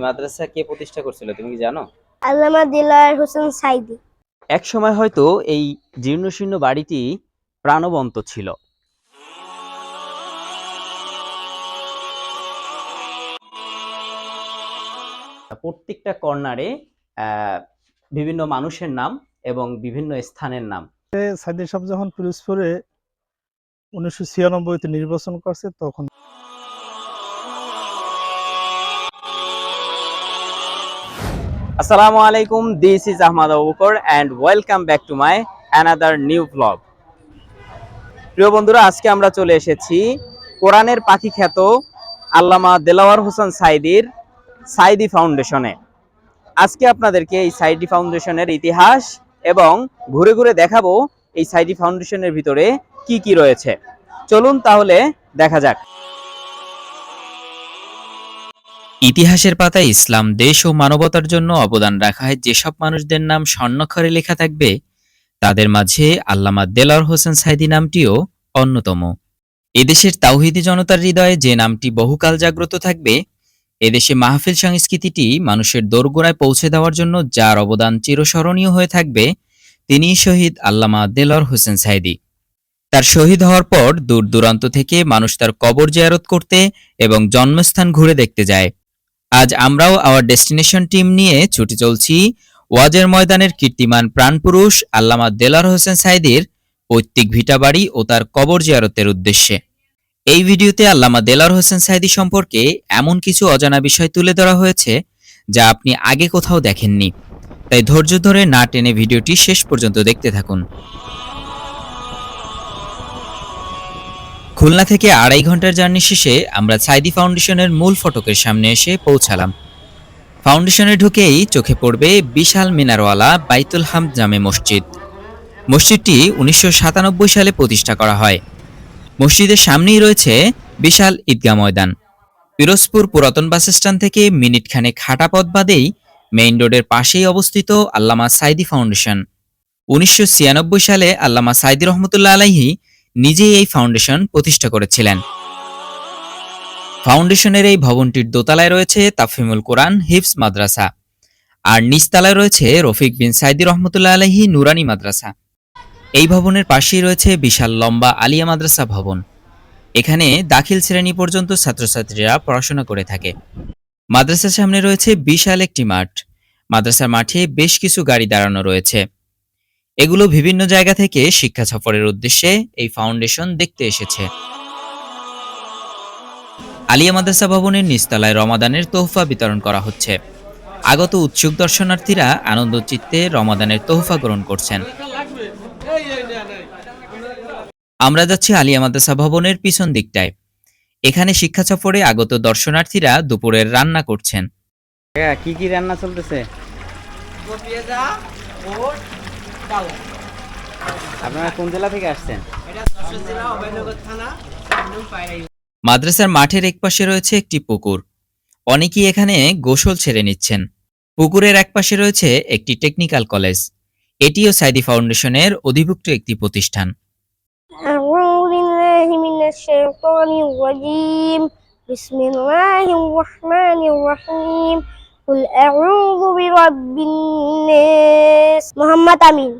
মাদ্রাসা কে প্রতিষ্ঠা করছিল তুমি কি জানো? আল্লামা দিলার হোসেন সাইদি। এক সময় হয়তো এই জীর্ণশীর্ণ বাড়িটি প্রাণবন্ত ছিল। প্রত্যেকটা কর্নারে আহ, বিভিন্ন মানুষের নাম এবং বিভিন্ন স্থানের নাম। সাইদি সাহেব যখন পিরোজপুরে উনিশশো ছিয়ানব্বইতে নির্বাচন করছে তখন আসসালামু আলাইকুম this is Ahmad Abubakar and welcome back to my another new blog প্রিয় বন্ধুরা, আজকে আমরা চলে এসেছি কোরআনের পাখি খ্যাত আল্লামা দেলাওয়ার হোসেন সাইদির সাইদি ফাউন্ডেশনে। আজকে আপনাদেরকে এই সাইদি ফাউন্ডেশনের ইতিহাস এবং ঘুরে ঘুরে দেখাবো এই সাইদি ফাউন্ডেশনের ভিতরে কি কি রয়েছে। চলুন তাহলে দেখা যাক। ইতিহাসের পাতায় ইসলাম, দেশ ও মানবতার জন্য অবদান রাখায় যেসব মানুষদের নাম স্বর্ণাক্ষরে লেখা থাকবে, তাদের মাঝে আল্লামা দেলার হোসেন সাইদি নামটিও অন্যতম। এদেশের তাওহিদি জনতার হৃদয়ে যে নামটি বহুকাল জাগ্রত থাকবে, এদেশে মাহফিল সংস্কৃতিটি মানুষের দোরগোড়ায় পৌঁছে দেওয়ার জন্য যার অবদান চিরস্মরণীয় হয়ে থাকবে, তিনিই শহীদ আল্লামা দেলর হোসেন সাইদি। তার শহীদ হওয়ার পর দূর দূরান্ত থেকে মানুষ তার কবর জিয়ারত করতে এবং জন্মস্থান ঘুরে দেখতে যায়। আজ আমরাও আওয়ার ডেস্টিনেশন টিম নিয়ে ছুটি চলছি ওয়াজের ময়দানের কীর্তিমান প্রাণপুরুষ আল্লামা দেলার হোসেন সাইদির পৈতৃক ভিটাবাড়ি ও তার কবর জিয়ারতের উদ্দেশ্যে। এই ভিডিওতে আল্লামা দেলার হোসেন সাইদি সম্পর্কে এমন কিছু অজানা বিষয় তুলে ধরা হয়েছে যা আপনি আগে কোথাও দেখেননি। তাই ধৈর্য ধরে না টেনে ভিডিওটি শেষ পর্যন্ত দেখতে থাকুন। খুলনা থেকে আড়াই ঘণ্টার জার্নি শেষে আমরা সাইদি ফাউন্ডেশনের মূল ফটকের সামনে এসে পৌঁছালাম। ফাউন্ডেশনে ঢুকেই চোখে পড়বে বিশাল মিনারওয়ালা বাইতুল হামদ জামে মসজিদ। মসজিদটি উনিশশো সাতানব্বই সালে প্রতিষ্ঠা করা হয়। মসজিদের সামনেই রয়েছে বিশাল ঈদগাহ ময়দান। পিরোজপুর পুরাতন বাস স্ট্যান্ড থেকে মিনিট খানেক হাঁটা পথ বাদেই মেইন রোডের পাশেই অবস্থিত আল্লামা সাইদি ফাউন্ডেশন। উনিশশো ছিয়ানব্বই সালে আল্লামা সাইদি রহমতুল্লাহ আলাইহি নিজেই এই ফাউন্ডেশন প্রতিষ্ঠা করেছিলেন। ফাউন্ডেশনের এই ভবনটির দোতলায় রয়েছে তাফিমুল কোরআন হিফস মাদ্রাসা। আর নিচতলায় রয়েছে রফিক বিন সাইদি রহমতুল্লাহ আলহি নুরানি মাদ্রাসা। এই ভবনের পাশেই রয়েছে বিশাল লম্বা আলিয়া মাদ্রাসা ভবন। এখানে দাখিল শ্রেণি পর্যন্ত ছাত্রছাত্রীরা পড়াশোনা করে থাকে। মাদ্রাসার সামনে রয়েছে বিশাল একটি মাঠ। মাদ্রাসার মাঠে বেশ কিছু গাড়ি দাঁড়ানো রয়েছে। এগুলো বিভিন্ন জায়গা থেকে শিক্ষা সফরের উদ্দেশ্যে এই ফাউন্ডেশন দেখতে এসেছে। আলিয়া মাদ্রাসা ভবনের নিচতলায় রমাদানের তোহফা বিতরণ করা হচ্ছে। আগত উৎসুক দর্শনার্থীরা আনন্দ চিত্তে রমাদানের তোহফা গ্রহণ করছেন। আমরা যাচ্ছি আলিয়া মাদ্রাসা ভবনের পিছন দিকটায়। এখানে শিক্ষা সফরে আগত দর্শনার্থীরা দুপুরের রান্না করছেন। হ্যাঁ, কি কি রান্না চলতেছে? আপনারা কোন জেলা থেকে আসছেন? মাদ্রাসার মাঠের একপাশে রয়েছে একটি পুকুর। অনেকেই এখানে গোসল ছেড়ে নিচ্ছেন। পুকুরের একপাশে রয়েছে একটি টেকনিক্যাল কলেজ। এটিও সাইদি ফাউন্ডেশনের অধিভুক্ত একটি প্রতিষ্ঠান। বিসমিল্লাহির রহমানির রহিম। কুল আউযু বিরাব্বিন নাস। মোহাম্মদ আমিন।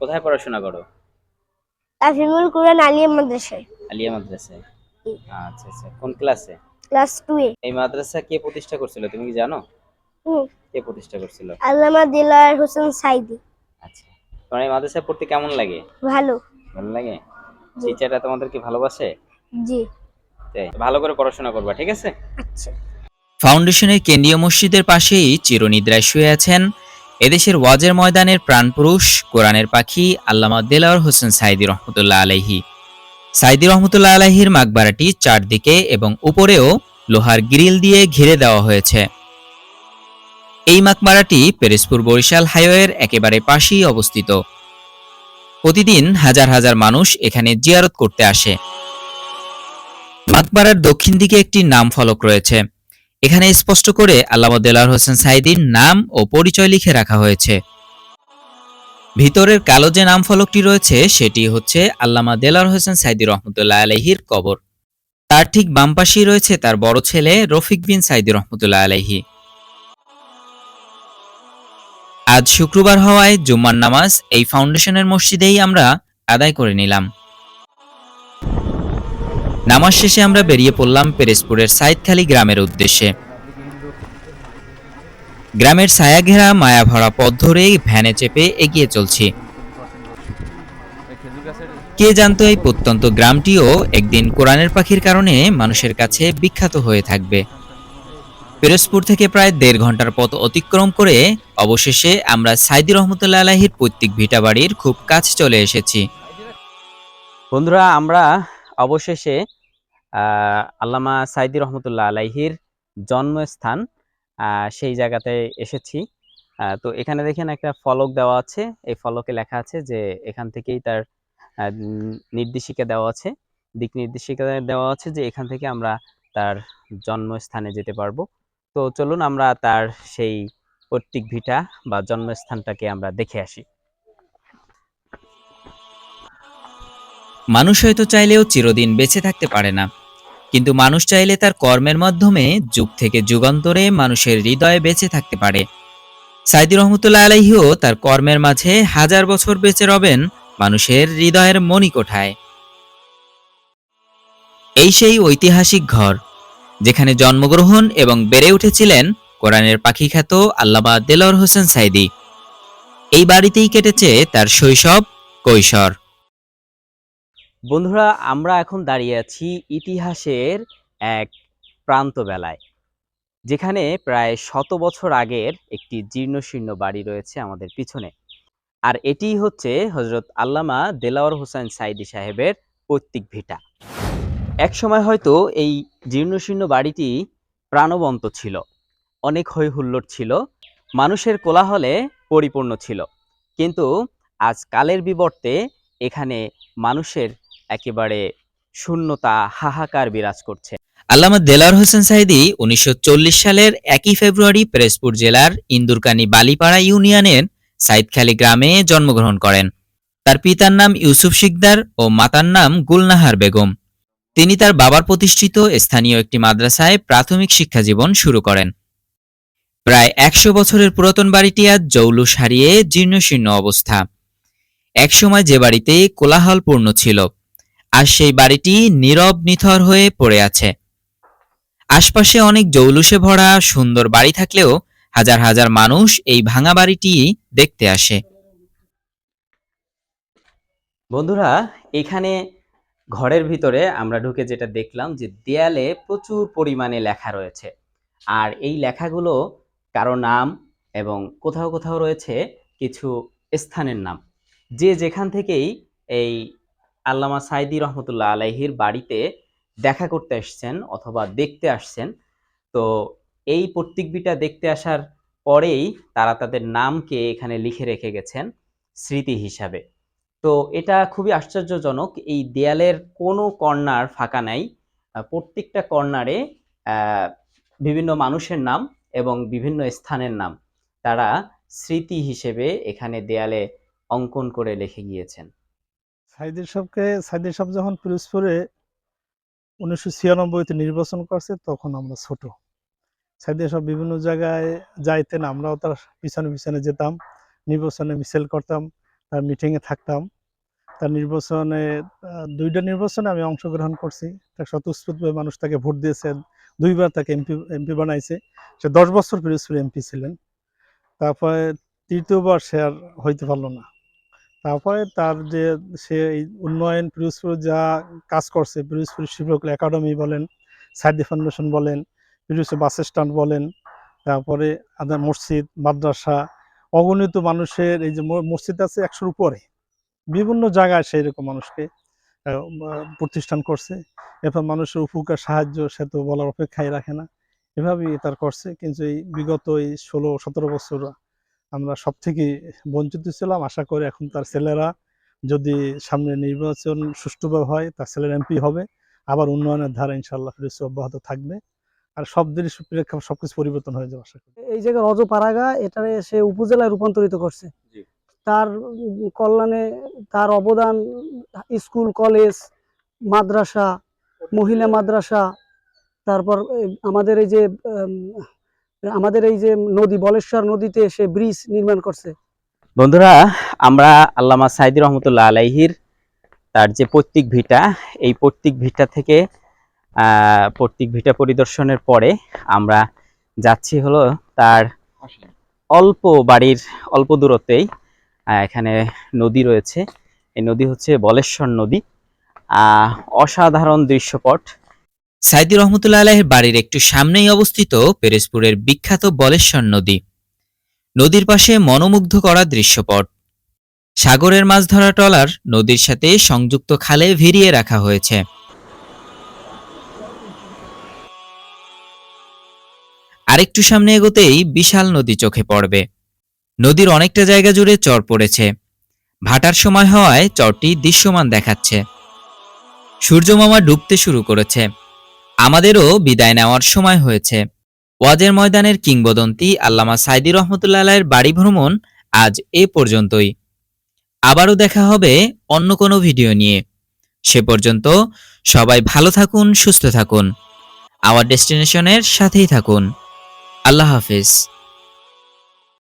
কোথায় পড়াশোনা করো? তাফিমুল কুরআন আলিয়া মাদ্রাসায়। আলিয়া মাদ্রাসায়? আচ্ছা আচ্ছা কোন ক্লাসে? ক্লাস 2 এ। এই মাদ্রাসা কে প্রতিষ্ঠা করেছিল তুমি কি জানো? কে প্রতিষ্ঠা করেছিল? আল্লামা দিলার হোসেন সাইদি। আচ্ছা তোমার এই মাদ্রাসায় পড়তে কেমন লাগে? ভালো। ভালো লাগে? টিচাররা তোমাদেরকে ভালোবাসে? জি। ভালো করে পড়াশোনা করবা ঠিক আছে? আচ্ছা। ফাউন্ডেশনের কেন্দ্রীয় মসজিদের পাশেই চিরনিদ্রায় শুয়ে আছেন এদেশের ওয়াজের ময়দানের প্রাণপুরুষ, কোরআনের পাখি আল্লামা দেলাওয়ার হোসেন সাইদি রহমতুল্লাহ আলাইহি। সাইদি রহমতুল্লাহ আলাইহির মাকবারাটি চারদিকে এবং উপরেও লোহার গ্রিল দিয়ে ঘিরে দেওয়া হয়েছে। এই মাকবারাটি পেরেসপুর বরিশাল হাইওয়ের একেবারে পাশেই অবস্থিত। প্রতিদিন হাজার হাজার মানুষ এখানে জিয়ারত করতে আসে। মাকবারার দক্ষিণ দিকে একটি নাম ফলক রয়েছে। এখানে স্পষ্ট করে আল্লামা দেলার হোসেন সাইদির নাম ও পরিচয় লিখে রাখা হয়েছে। ভিতরের কালো যে নাম ফলকটি রয়েছে, সেটি হচ্ছে আল্লামা দেলার হোসেন সাইদি রহমতুল্লাহ আলহির কবর। তার ঠিক বাম পাশেই রয়েছে তার বড় ছেলে রফিক বিন সাইদি রহমতুল্লাহ আলহি আজ শুক্রবার হওয়ায় জুম্মার নামাজ এই ফাউন্ডেশনের মসজিদেই আমরা আদায় করে নিলাম। নামাজ শেষে আমরা বেরিয়ে পড়লাম পেরেসপুরের সাইদখালী গ্রামের উদ্দেশ্যে। গ্রামের ছায়াঘেরা মায়াভরা পথ ধরে ভ্যানে চেপে এগিয়ে চলছি। কে জানতো এই প্রত্যন্ত গ্রামটিও একদিন কোরআনের পাখির কারণে মানুষের কাছে বিখ্যাত হয়ে থাকবে। পিরোজপুর থেকে প্রায় দেড় ঘণ্টার পথ অতিক্রম করে অবশেষে আমরা সাইদি রহমতুল্লাহ আলাহির পৈতৃক ভিটাবাড়ির খুব কাছে চলে এসেছি। বন্ধুরা, আমরা অবশেষে আল্লামা সাইদি রহমতুল্লাহ আলাইহির জন্মস্থান সেই জায়গাতে এসেছি। তো এখানে দেখেন একটা ফলক দেওয়া আছে। এই ফলকে লেখা আছে যে এখান থেকেই তার নির্দেশিকা দেওয়া আছে। দিক নির্দেশিকা দেওয়া আছে যে এখান থেকে আমরা তার জন্মস্থানে যেতে পারব। তো চলুন আমরা তার সেই পৈতৃক ভিটা বা জন্মস্থানটাকে আমরা দেখে আসি। মানুষ হয়তো চাইলেও চিরদিন বেঁচে থাকতে পারে না। কিন্তু মানুষ চাইলে তার কর্মের মাধ্যমে যুগ থেকে যুগান্তরে মানুষের হৃদয়ে বেঁচে থাকতে পারে। সাইদি রহমতুল্লাহ আলাইহিও তার কর্মের মাঝে হাজার বছর বেঁচে রবেন মানুষের হৃদয়ের মণিকোঠায়। এই সেই ঐতিহাসিক ঘর, যেখানে জন্মগ্রহণ এবং বেড়ে উঠেছিলেন কোরআনের পাখি খ্যাত আল্লামা দেলর হোসেন সাইদি। এই বাড়িতেই কেটেছে তার শৈশব কৈশোর। বন্ধুরা, আমরা এখন দাঁড়িয়ে আছি ইতিহাসের এক প্রান্ত বেলায় যেখানে প্রায় শত বছর আগের একটি জীর্ণশীর্ণ বাড়ি রয়েছে আমাদের পিছনে। আর এটিই হচ্ছে হজরত আল্লামা দেলাওয়ার হোসেন সাইদি সাহেবের পৈতৃক ভিটা। এক সময় হয়তো এই জীর্ণশীর্ণ বাড়িটি প্রাণবন্ত ছিল, অনেক হৈ হুল্লোড় ছিল, মানুষের কোলাহলে পরিপূর্ণ ছিল। কিন্তু আজ কালের বিবর্তে এখানে মানুষের একেবারে শূন্যতা, হাহাকার বিরাজ করছে। আল্লামা দেলার হোসেন সাইদি উনিশশো সালের একই ফেব্রুয়ারি পিরোজপুর জেলার ইন্দুরকানী বালিপাড়া ইউনিয়নের সাইদখালী গ্রামে জন্মগ্রহণ করেন। তার পিতার নাম ইউসুফ শিকদার ও মাতার নাম গুলনাহার বেগম। তিনি তার বাবার প্রতিষ্ঠিত স্থানীয় একটি মাদ্রাসায় প্রাথমিক শিক্ষা জীবন শুরু করেন। প্রায় একশো বছরের পুরাতন বাড়িটি আজ জৌলুস হারিয়ে জীর্ণশীর্ণ অবস্থা। একসময় যে বাড়িতে কোলাহলপূর্ণ ছিল। আর সেই বাড়িটি নীরব নিথর হয়ে পড়ে আছে। আশপাশে অনেক জৌলুসে ভরা সুন্দর বাড়ি থাকলেও হাজার হাজার মানুষ এই ভাঙা বাড়িটি দেখতে আসে। বন্ধুরা, এখানে ঘরের ভিতরে আমরা ঢুকে যেটা দেখলাম যে দেয়ালে প্রচুর পরিমাণে লেখা রয়েছে। আর এই লেখাগুলো কারও নাম এবং কোথাও কোথাও রয়েছে কিছু স্থানের নাম। যে যেখান থেকেই এই আল্লামা সাইদি রহমতুল্লাহ আলাইহির বাড়িতে দেখা করতে আসছেন অথবা দেখতে আসছেন। তো এই প্রত্যেকবিটা দেখতে আসার পরেই তারা তাদের নামকে এখানে লিখে রেখে গেছেন স্মৃতি হিসাবে। তো এটা খুবই আশ্চর্যজনক, এই দেয়ালের কোনো কর্নার ফাঁকা নাই। প্রত্যেকটা কর্নারে বিভিন্ন মানুষের নাম এবং বিভিন্ন স্থানের নাম তারা স্মৃতি হিসেবে এখানে দেয়ালে অঙ্কন করে লিখে গিয়েছেন। সাইদের সাহেবকে সাইদের সাহেব যখন পিরোজপুরে উনিশশো ছিয়ানব্বইতে নির্বাচন করছে, তখন আমরা ছোট। সাইদের সাহেব বিভিন্ন জায়গায় যাইতেন, আমরাও তার পিছনে পিছনে যেতাম, নির্বাচনে মিছিল করতাম, তার মিটিংয়ে থাকতাম। তার নির্বাচনে, দুইটা নির্বাচনে আমি অংশগ্রহণ করছি। তার স্বতঃস্ফূর্তভাবে মানুষ তাকে ভোট দিয়েছেন দুইবার তাকে এমপি এমপি বানাইছে। সে দশ বছর পিরোজপুরে এমপি ছিলেন। তারপরে তৃতীয়বার সে আর হইতে পারল না। তারপরে তার যে সে এই উন্নয়ন, পিরোজপুর যা কাজ করছে, পিরোজপুর শিবকল একাডেমি বলেন, সাইদি ফাউন্ডেশন বলেন, পিরোজপুর বাস স্ট্যান্ড বলেন, তারপরে আদার মসজিদ, মাদ্রাসা, অগণিত মানুষের এই যে মসজিদ আছে একশোর উপরে। বিভিন্ন জায়গায় সেই রকম মানুষকে প্রতিষ্ঠান করছে। এরপর মানুষের উপকার, সাহায্য সে তো বলার অপেক্ষাই রাখে না। এভাবেই তার করছে। কিন্তু এই বিগত এই ষোলো, সতেরো বছর আমরা সব থেকে বঞ্চিত ছিলাম। আশা করি এখন তার ছেলেরা যদি সামনে নির্বাচন সুষ্ঠুভাবে হয় তার ছেলের এমপি হবে। আবার উন্নয়নের ধারা ইনশাল্লাহ ফিরোজ অব্যাহত থাকবে। আর সব দিনই প্রেক্ষাপট সবকিছু পরিবর্তন হয়ে যাবে আশা করি। এই জায়গায় রজ পাড়াগা এটারে সে উপজেলায় রূপান্তরিত করছে। তার কল্যাণে তার অবদান স্কুল কলেজ মাদ্রাসা মহিলা মাদ্রাসা তারপর আমাদের এই যে আমাদের এই যে নদী বলেশ্বর নদীতে সে ব্রিজ নির্মাণ করছে। বন্ধুরা আমরা আল্লামা সাইদি রহমতুল্লাহ আলাইহির তার যে পৈতৃক ভিটা এই পৈতৃক ভিটা থেকে পৈতৃক ভিটা পরিদর্শনের পরে আমরা যাচ্ছি হলো তার অল্প বাড়ির অল্প দূরত্বেই এখানে নদী রয়েছে। এই নদী হচ্ছে বলেশ্বর নদী। আহ, অসাধারণ দৃশ্যপট। সাইদি রহমতুল্লাহ আলাহের বাড়ির একটু সামনেই অবস্থিত পেরেসপুরের বিখ্যাত বলেশ্বর নদী। নদীর পাশে মনোমুগ্ধ করা দৃশ্যপট। সাগরের মাছ ধরা ট্রলার নদীর সাথে সংযুক্ত খালে ভিড়িয়ে রাখা হয়েছে। আরেকটু সামনে এগোতেই বিশাল নদী চোখে পড়বে। নদীর অনেকটা জায়গা জুড়ে চর পড়েছে। ভাটার সময় হওয়ায় চরটি দৃশ্যমান দেখাচ্ছে। সূর্যমামা ডুবতে শুরু করেছে। আমাদেরও বিদায় নেওয়ার সময় হয়েছে। ওয়াজের ময়দানের কিংবদন্তি আল্লামা সাইদি রহমতুল্লাহের বাড়ি ভ্রমণ আজ এ পর্যন্তই। আবারও দেখা হবে অন্য কোনো ভিডিও নিয়ে। সে পর্যন্ত সবাই ভালো থাকুন, সুস্থ থাকুন। আওয়ার ডেস্টিনেশনের সাথেই থাকুন। আল্লাহ হাফিজ।